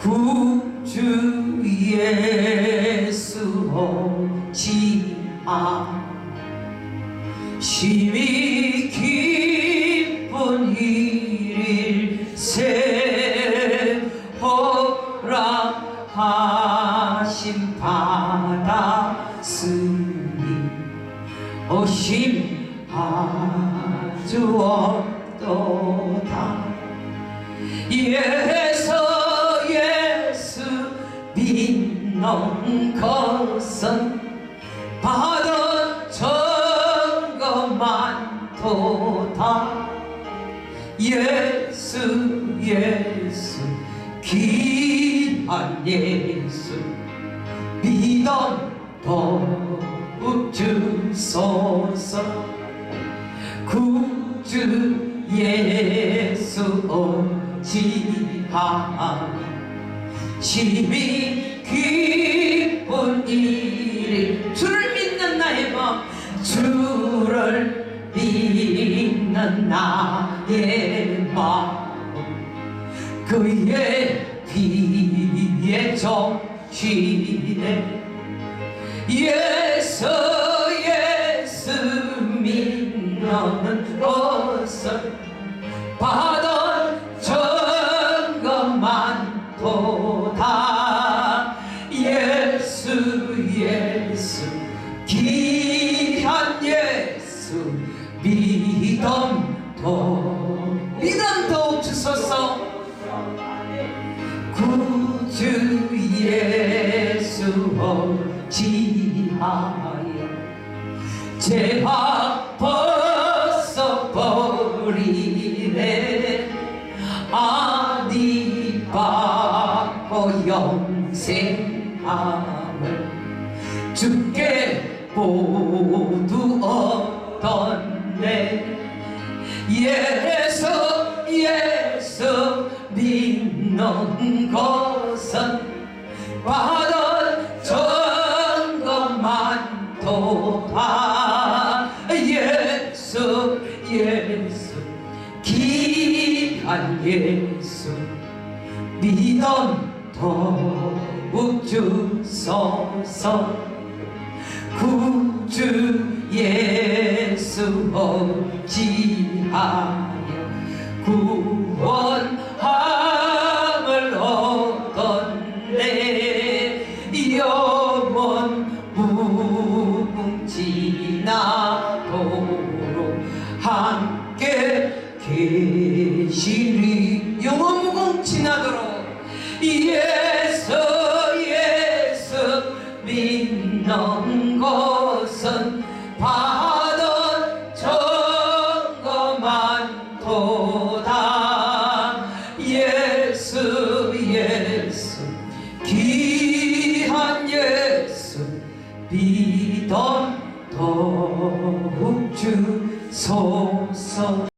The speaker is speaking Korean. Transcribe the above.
구주 예수 오지아 심히 기쁜 일일세 허락하심 받았으니 오심 아주 없도다. 예수 믿는 것은 받은 증거만 도다. 예수 예수 귀한 예수 믿음 더욱 주소서. 구주 예수 오지하 심히 기쁜 일이 주를 믿는 나의 마음 주를 믿는 나의 마음. 그의 피에 정취네 예수 예수 믿는 받 예수 예수 귀한 예수 믿음 더 믿음 더 주소서. 구주 예수 지하여 죄악 벗어버리네. 아 영생함을 주께 모두 얻었네. 예수 예수 믿는 것은 받은 증거만 도다 예수 예수 귀한 예수 믿음 더 욱 주소서. 구주 예수 어지하여 구원함을 얻었네. 영원 무궁지나도록 함께 계시리. 영원 무궁지나도록 예 받은 증거만 도다. 예수 예수 귀한 예수 믿음 더욱 주소서